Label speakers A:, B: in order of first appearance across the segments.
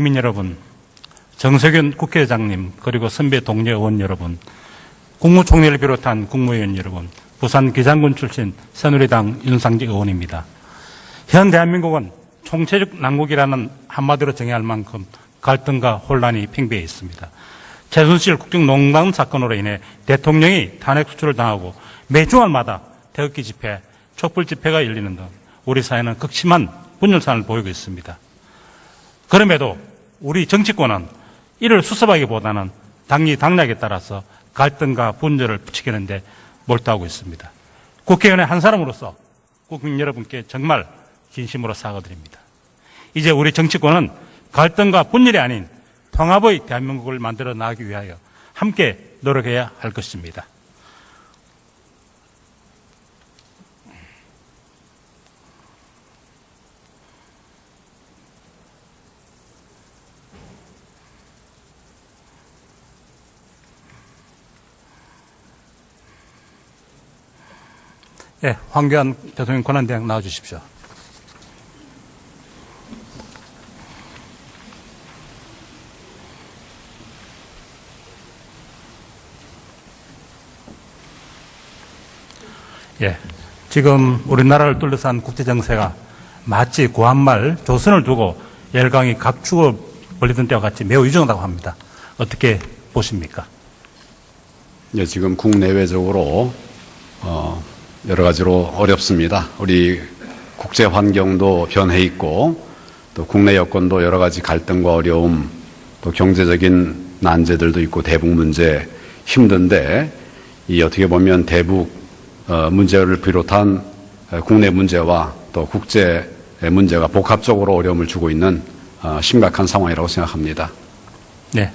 A: 국민 여러분, 정세균 국회의장님, 그리고 선배 동료 의원 여러분, 국무총리를 비롯한 국무위원 여러분, 부산 기장군 출신 새누리당 윤상직 의원입니다. 현 대한민국은 총체적 난국이라는 한마디로 정의할 만큼 갈등과 혼란이 팽배해 있습니다. 최순실 국정농단 사건으로 인해 대통령이 탄핵 수출을 당하고 매 주말마다 태극기 집회, 촛불 집회가 열리는 등 우리 사회는 극심한 분열산을 보이고 있습니다. 그럼에도 우리 정치권은 이를 수습하기보다는 당리 당략에 따라서 갈등과 분열을 부추기는데 몰두하고 있습니다. 국회의원의 한 사람으로서 국민 여러분께 정말 진심으로 사과드립니다. 이제 우리 정치권은 갈등과 분열이 아닌 통합의 대한민국을 만들어 나가기 위하여 함께 노력해야 할 것입니다. 예, 황교안 대통령 권한대행 나와주십시오. 예, 지금 우리나라를 둘러싼 국제정세가 마치 구한말 조선을 두고 열강이 각축을 벌리던 때와 같이 매우 유정하다고 합니다. 어떻게 보십니까?
B: 예, 지금 국내외적으로 어, 여러 가지로 어렵습니다. 우리 국제 환경도 변해 있고 또 국내 여건도 여러 가지 갈등과 어려움 또 경제적인 난제들도 있고 대북 문제 힘든데 이 어떻게 보면 대북 어, 문제를 비롯한 어, 국내 문제와 또 국제 문제가 복합적으로 어려움을 주고 있는 어, 심각한 상황이라고 생각합니다.
A: 네.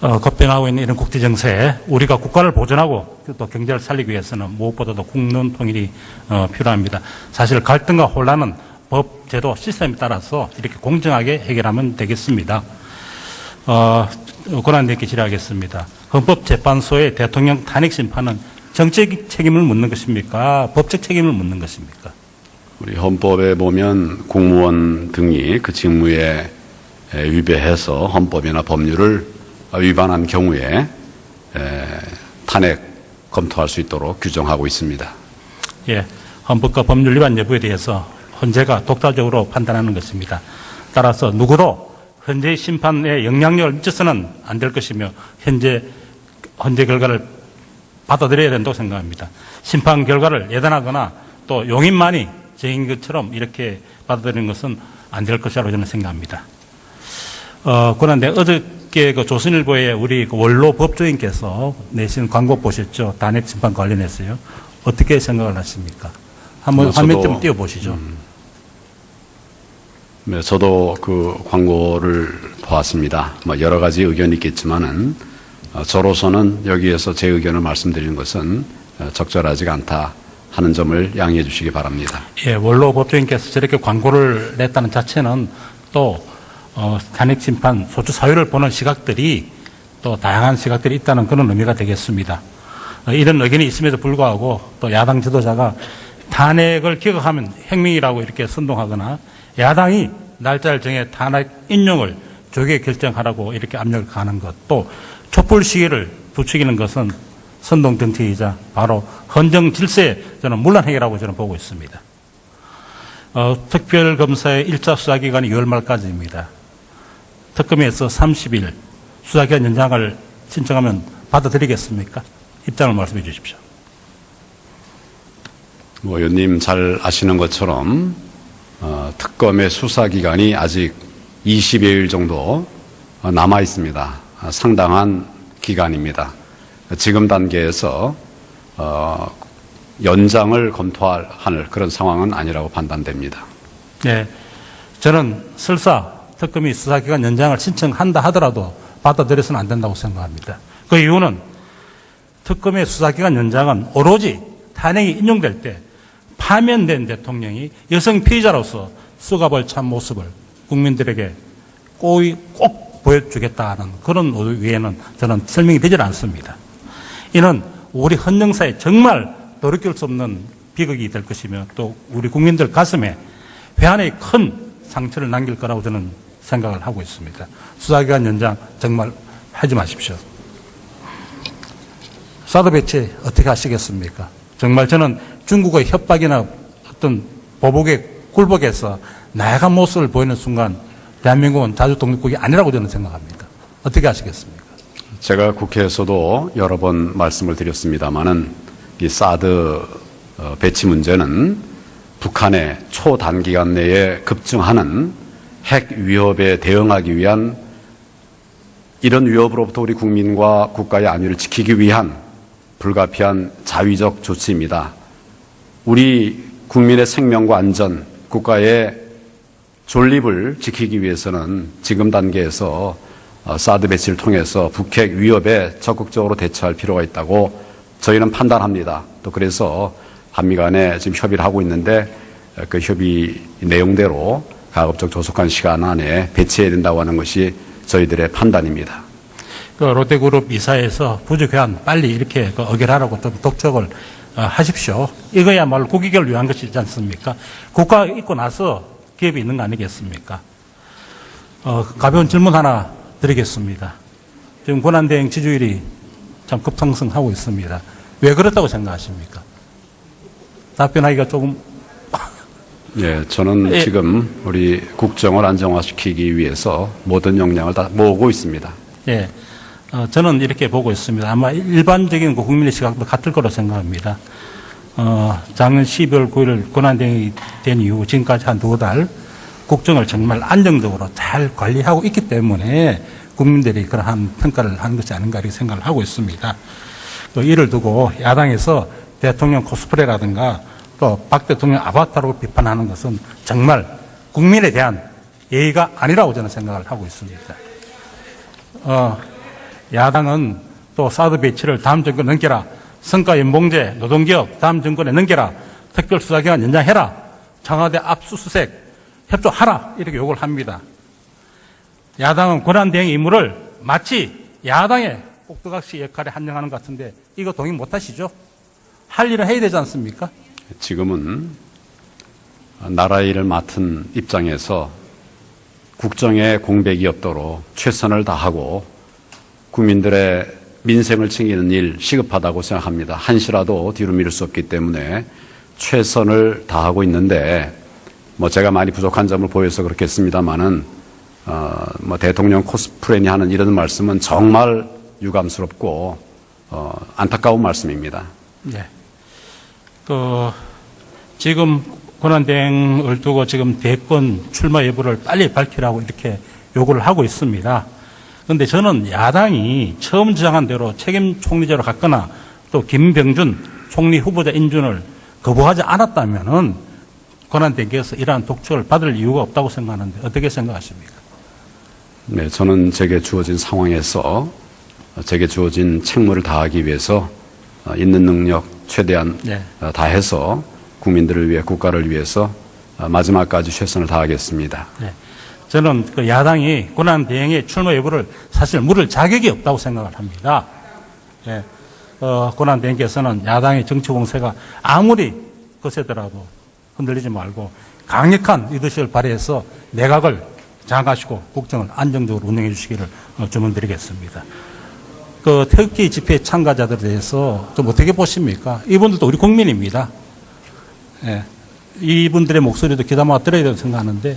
A: 어, 급변하고 있는 이런 국제 정세에 우리가 국가를 보존하고 또 경제를 살리기 위해서는 무엇보다도 국론 통일이 어, 필요합니다. 사실 갈등과 혼란은 법, 제도, 시스템에 따라서 이렇게 공정하게 해결하면 되겠습니다. 어, 권한대행께 질의하겠습니다. 헌법재판소의 대통령 탄핵 심판은 정책 책임을 묻는 것입니까? 법적 책임을 묻는 것입니까?
B: 우리 헌법에 보면 공무원 등이 그 직무에 에, 위배해서 헌법이나 법률을 위반한 경우에 에, 탄핵 검토할 수 있도록 규정하고 있습니다.
A: 예, 헌법과 법률 위반 여부에 대해서 헌재가 독자적으로 판단하는 것입니다. 따라서 누구도 헌재 심판에 영향력을 미쳐서는 안 될 것이며 현재 헌재 결과를 받아들여야 된다고 생각합니다. 심판 결과를 예단하거나 또 용인만이 죄인 것처럼 이렇게 받아들이는 것은 안 될 것이라고 저는 생각합니다. 어, 그런데 어 저께 그 조선일보에 우리 그 원로 법조인께서 내신 광고 보셨죠? 단핵 심판 관련해서요. 어떻게 생각을 하십니까? 한번
B: 어, 저도-
A: 화면 좀 띄워보시죠.
B: 네, 저도 그 광고를 보았습니다. 뭐 여러 가지 의견이 있겠지만은 어, 저로서는 여기에서 제 의견을 말씀드리는 것은 어, 적절하지가 않다 하는 점을 양해해 주시기 바랍니다.
A: 예, 원로 법조인께서 저렇게 광고를 냈다는 자체는 또 어, 탄핵 심판 소추 사유를 보는 시각들이 또 다양한 시각들이 있다는 그런 의미가 되겠습니다. 어, 이런 의견이 있음에도 불구하고 또 야당 지도자가 탄핵을 기각하면 혁명이라고 이렇게 선동하거나 야당이 날짜를 정해 탄핵 인용을 조기에 결정하라고 이렇게 압력을 가는 것, 또 촛불 시위를 부추기는 것은 선동 정치이자 바로 헌정 질서에 저는 문란행위라고 저는 보고 있습니다. 어, 특별검사의 1차 수사기간이 6월 말까지입니다. 특검에서 30일 수사기간 연장을 신청하면 받아들이겠습니까? 입장을 말씀해 주십시오.
B: 뭐 의원님 잘 아시는 것처럼 어, 특검의 수사 기간이 아직 20여일 정도 어, 남아 있습니다. 아, 상당한 기간입니다. 지금 단계에서 어, 연장을 검토할 그런 상황은 아니라고 판단됩니다.
A: 네. 저는 설사 특검이 수사기간 연장을 신청한다 하더라도 받아들여서는 안 된다고 생각합니다. 그 이유는 특검의 수사기간 연장은 오로지 탄핵이 인용될 때 파면된 대통령이 여성 피의자로서 수갑을 찬 모습을 국민들에게 꼭, 꼭 보여주겠다는 그런 의도 외에는 저는 설명이 되질 않습니다. 이는 우리 헌정사에 정말 돌이킬 수 없는 비극이 될 것이며 또 우리 국민들 가슴에 회한의 큰 상처를 남길 거라고 저는 생각을 하고 있습니다. 수사기관 연장 정말 하지 마십시오. 사드 배치 어떻게 하시겠습니까? 정말 저는 중국의 협박이나 어떤 보복에 굴복해서 나약한 모습을 보이는 순간 대한민국은 자주 독립국이 아니라고 저는 생각합니다. 어떻게 하시겠습니까?
B: 제가 국회에서도 여러 번 말씀을 드렸습니다마는 이 사드 어, 배치 문제는 북한의 초단기간 내에 급증하는 핵 위협에 대응하기 위한 이런 위협으로부터 우리 국민과 국가의 안위를 지키기 위한 불가피한 자위적 조치입니다. 우리 국민의 생명과 안전, 국가의 존립을 지키기 위해서는 지금 단계에서 어, 사드 배치를 통해서 북핵 위협에 적극적으로 대처할 필요가 있다고 저희는 판단합니다. 또 그래서 한미 간에 지금 협의를 하고 있는데 어, 그 협의 내용대로 가급적 조속한 시간 안에 배치해야 된다고 하는 것이 저희들의 판단입니다.
A: 그 롯데그룹 이사에서 부주교환 빨리 이렇게 그 의결하라고 좀 독촉을 어, 하십시오. 이거야말로 국익을 위한 것이지 않습니까? 국가가 있고 나서 기업이 있는 거 아니겠습니까? 어, 가벼운 질문 하나 드리겠습니다. 지금 권한대행 지지율이 참 급상승하고 있습니다. 왜 그렇다고 생각하십니까? 답변하기가 조금
B: 예, 저는
A: 예.
B: 지금 우리 국정을 안정화시키기 위해서 모든 역량을 다 모으고 있습니다.
A: 예, 어, 저는 이렇게 보고 있습니다. 아마 일반적인 그 국민의 시각도 같을 거로 생각합니다. 어, 작년 12월 9일 권한대행이 된 이후 지금까지 한 두 달 국정을 정말 안정적으로 잘 관리하고 있기 때문에 국민들이 그러한 평가를 하는 것이 아닌가 이렇게 생각을 하고 있습니다. 그 이를 두고 야당에서 대통령 코스프레라든가 또 박 대통령 아바타로 비판하는 것은 정말 국민에 대한 예의가 아니라고 저는 생각을 하고 있습니다. 어, 야당은 또 사드 배치를 다음 정권에 넘겨라. 성과 연봉제, 노동개혁 다음 정권에 넘겨라. 특별수사기관 연장해라. 청와대 압수수색 협조하라. 이렇게 요구를 합니다. 야당은 권한대행 임무를 마치 야당의 꼭두각시 역할에 한정하는 것 같은데 이거 동의 못 하시죠? 할 일은 해야 되지 않습니까?
B: 지금은 나라 일을 맡은 입장에서 국정에 공백이 없도록 최선을 다하고 국민들의 민생을 챙기는 일 시급하다고 생각합니다. 한시라도 뒤로 미룰 수 없기 때문에 최선을 다하고 있는데 뭐 제가 많이 부족한 점을 보여서 그렇겠습니다만은 어, 뭐 대통령 코스프레니 하는 이런 말씀은 정말 유감스럽고 어, 안타까운 말씀입니다.
A: 네. 그, 지금 권한대행을 두고 지금 대권 출마 여부를 빨리 밝히라고 이렇게 요구를 하고 있습니다. 그런데 저는 야당이 처음 주장한 대로 책임 총리제로 갔거나 또 김병준 총리 후보자 인준을 거부하지 않았다면은 권한대행께서 이러한 독촉을 받을 이유가 없다고 생각하는데 어떻게 생각하십니까?
B: 네, 저는 제게 주어진 상황에서 제게 주어진 책무를 다하기 위해서 어, 있는 능력 최대한
A: 네.
B: 어, 다해서 국민들을 위해 국가를 위해서 어, 마지막까지 최선을 다하겠습니다.
A: 네. 저는 그 야당이 권한 대행의 출마 여부를 사실 물을 자격이 없다고 생각을 합니다. 예. 어, 권한 대행께서는 야당의 정치 공세가 아무리 거세더라도 흔들리지 말고 강력한 리더십을 발휘해서 내각을 장악하시고 국정을 안정적으로 운영해 주시기를 어, 주문드리겠습니다. 그 특히 집회 참가자들에 대해서 좀 어떻게 보십니까? 이분들도 우리 국민입니다. 예. 이분들의 목소리도 귀담아 들어야 된다고 생각하는데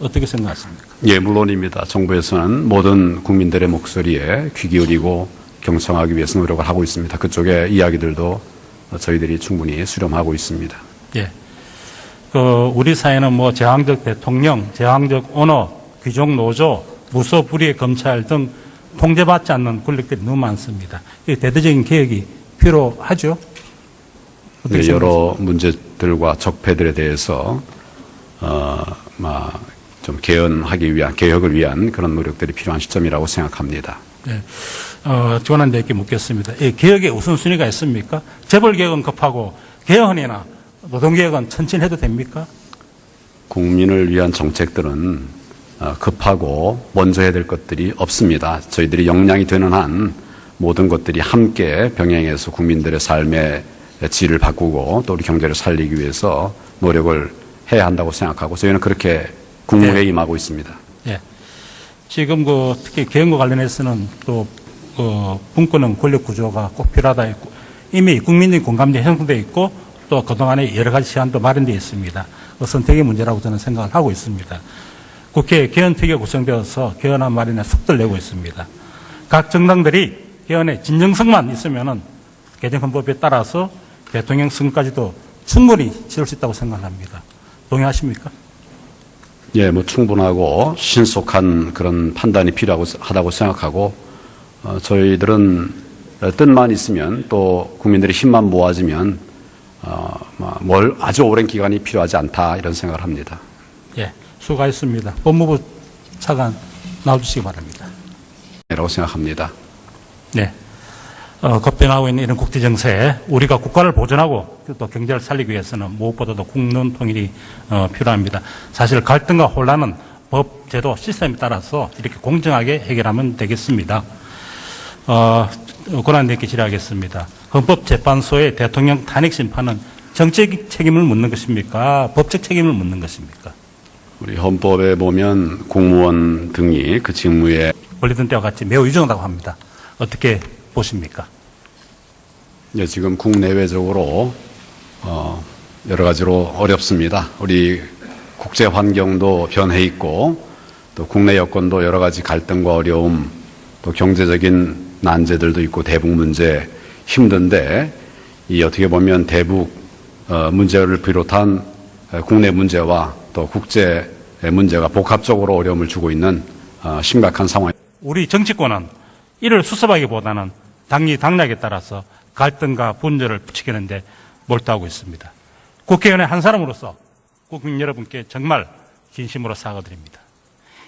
A: 어떻게 생각하십니까?
B: 예, 물론입니다. 정부에서는 모든 국민들의 목소리에 귀 기울이고 경청하기 위해서 노력을 하고 있습니다. 그쪽의 이야기들도 저희들이 충분히 수렴하고 있습니다.
A: 예. 그 우리 사회는 뭐 제왕적 대통령, 제왕적 언어, 귀족 노조, 무소 불의의 검찰 등 통제받지 않는 권력들이 너무 많습니다. 이 대대적인 개혁이 필요하죠.
B: 네? 여러 문제들과 적폐들에 대해서 어, 막좀 개헌하기 위한 개혁을 위한 그런 노력들이 필요한 시점이라고 생각합니다.
A: 네. 어, 지원한 데께 묻겠습니다. 이 개혁의 우선순위가 있습니까? 재벌 개혁은 급하고 개헌이나 노동 개혁은 천천히 해도 됩니까?
B: 국민을 위한 정책들은 어, 급하고 먼저 해야 될 것들이 없습니다. 저희들이 역량이 되는 한 모든 것들이 함께 병행해서 국민들의 삶의 질을 바꾸고 또 우리 경제를 살리기 위해서 노력을 해야 한다고 생각하고 저희는 그렇게 국무회의 임하고 있습니다.
A: 예. 지금 그 특히 개헌과 관련해서는 또 어, 분권은 권력 구조가 꼭 필요하다 했고 이미 국민의 공감대 형성돼 있고 또 그동안에 여러 가지 시한도 마련되어 있습니다. 그 선택의 문제라고 저는 생각을 하고 있습니다. 국회 개헌특위가 구성되어서 개헌안 마련에 속도를 내고 있습니다. 각 정당들이 개헌의 진정성만 있으면은 개정헌법에 따라서 대통령 선거까지도 충분히 치를 수 있다고 생각합니다. 동의하십니까?
B: 예, 뭐 충분하고 신속한 그런 판단이 필요하고 하다고 생각하고 어, 저희들은 뜻만 있으면 또 국민들의 힘만 모아지면 어, 뭐뭘 아주 오랜 기간이 필요하지 않다 이런 생각을 합니다.
A: 예, 수고하셨습니다. 법무부 차관 나와주시기 바랍니다.
B: 라고 생각합니다.
A: 네. 어, 급변하고 있는 이런 국제 정세에 우리가 국가를 보존하고 또 경제를 살리기 위해서는 무엇보다도 국론 통일이 어, 필요합니다. 사실 갈등과 혼란은 법, 제도, 시스템에 따라서 이렇게 공정하게 해결하면 되겠습니다. 어, 권한대께 질의하겠습니다. 헌법재판소의 대통령 탄핵 심판은 정책 책임을 묻는 것입니까? 법적 책임을 묻는 것입니까?
B: 우리 헌법에 보면 공무원 등이 그 직무에
A: 권리던 때와 같이 매우 유정하다고 합니다. 어떻게 보십니까?
B: 예, 지금 국내외적으로 어, 여러 가지로 어렵습니다. 우리 국제 환경도 변해 있고 또 국내 여건도 여러 가지 갈등과 어려움 또 경제적인 난제들도 있고 대북 문제 힘든데 이 어떻게 보면 대북 어, 문제를 비롯한 어, 국내 문제와 또 국제 문제가 복합적으로 어려움을 주고 있는 어, 심각한 상황.
A: 우리 정치권은 이를 수습하기보다는 당리 당략에 따라서 갈등과 분열을 부추기는데 몰두하고 있습니다. 국회의원의 한 사람으로서 국민 여러분께 정말 진심으로 사과드립니다.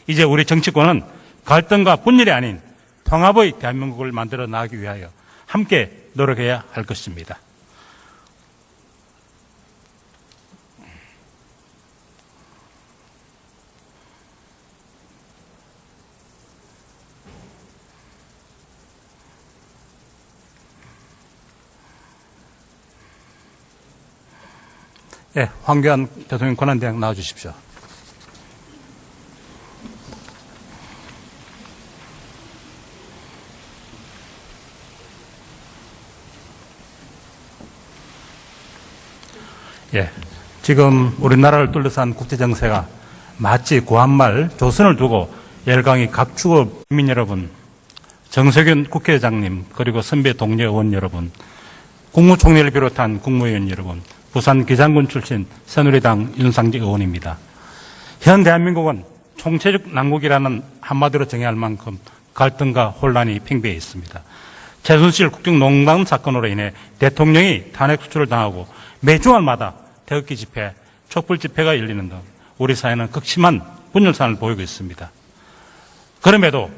A: 이제 우리 정치권은 갈등과 분열이 아닌 통합의 대한민국을 만들어 나가기 위하여 함께 노력해야 할 것입니다. 예, 황교안 대통령 권한대행 나와주십시오. 예, 지금 우리나라를 둘러싼 국제 정세가 마치 구한말 조선을 두고 열강이 각축어 국민 여러분, 정세균 국회의장님 그리고 선배 동료 의원 여러분, 국무총리를 비롯한 국무위원 여러분, 부산 기장군 출신 새누리당 윤상직 의원입니다. 현 대한민국은 총체적 난국이라는 한마디로 정의할 만큼 갈등과 혼란이 팽배해 있습니다. 최순실 국정농단 사건으로 인해 대통령이 탄핵 수출을 당하고 매 주말마다 태극기 집회, 촛불 집회가 열리는 등 우리 사회는 극심한 분열산을 보이고 있습니다. 그럼에도